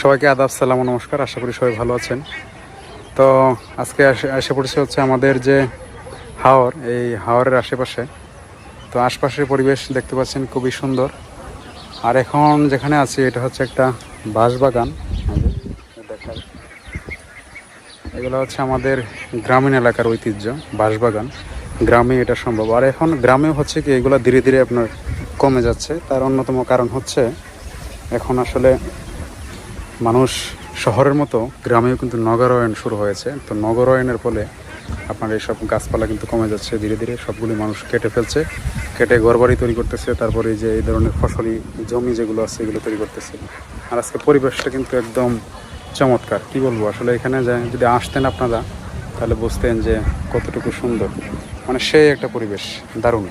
সবাইকে আদাব, সালাম নমস্কার। আশা করি সবাই ভালো আছেন। তো আজকে এসে পড়েছে হচ্ছে আমাদের যে হাওর, এই হাওরের আশেপাশে। তো আশপাশের পরিবেশ দেখতে পাচ্ছেন খুবই সুন্দর। আর এখন যেখানে আছি, এটা হচ্ছে একটা বাঁশবাগান। এগুলো হচ্ছে আমাদের গ্রামীণ এলাকার ঐতিহ্য, বাঁশবাগান। গ্রামে এটা সম্ভব। আর এখন গ্রামে হচ্ছে কি, এগুলো ধীরে ধীরে আপনার কমে যাচ্ছে। তার অন্যতম কারণ হচ্ছে, এখন আসলে মানুষ শহরের মতো গ্রামেও কিন্তু নগরায়ন শুরু হয়েছে। তো নগরায়নের ফলে আপনার এইসব গাছপালা কিন্তু কমে যাচ্ছে ধীরে ধীরে, সবগুলি মানুষ কেটে ফেলছে, কেটে ঘরবাড়ি তৈরি করতেছে, তারপরে যে এই ধরনের ফসলি জমি যেগুলো আছে এগুলো তৈরি করতেছে। আর আজকে পরিবেশটা কিন্তু একদম চমৎকার। কি বলব? আসলে এখানে যদি আসতেন আপনারা, তাহলে বুঝতেন যে কতটুকু সুন্দর। মানে সেই একটা পরিবেশ, দারুণ।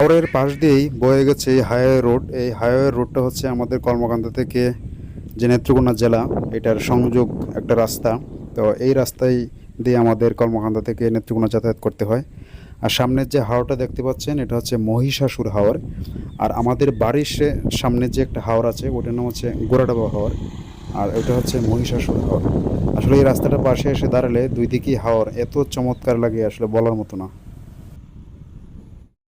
শহরের পাশ দিয়েই বয়ে গেছে এই হাইওয়ে রোড। এই হাইওয়ে রোডটা হচ্ছে আমাদের কর্মকাণ্ড থেকে যে নেত্রকোনা জেলা, এটার সংযোগ একটা রাস্তা। তো এই রাস্তায় দিয়ে আমাদের কর্মকাণ্ড থেকে নেত্রকোনা যাতায়াত করতে হয়। আর সামনের যে হাওড়টা দেখতে পাচ্ছেন, এটা হচ্ছে মহিষাসুর হাওর। আর আমাদের বাড়ির সামনে যে একটা হাওর আছে, ওটার নাম হচ্ছে গোড়াডাবা হাওর। আর এটা হচ্ছে মহিষাসুর হাওর। আসলে এই রাস্তাটা পাশে এসে দাঁড়ালে দুই দিকেই হাওর, এত চমৎকার লাগে আসলে বলার মতো না।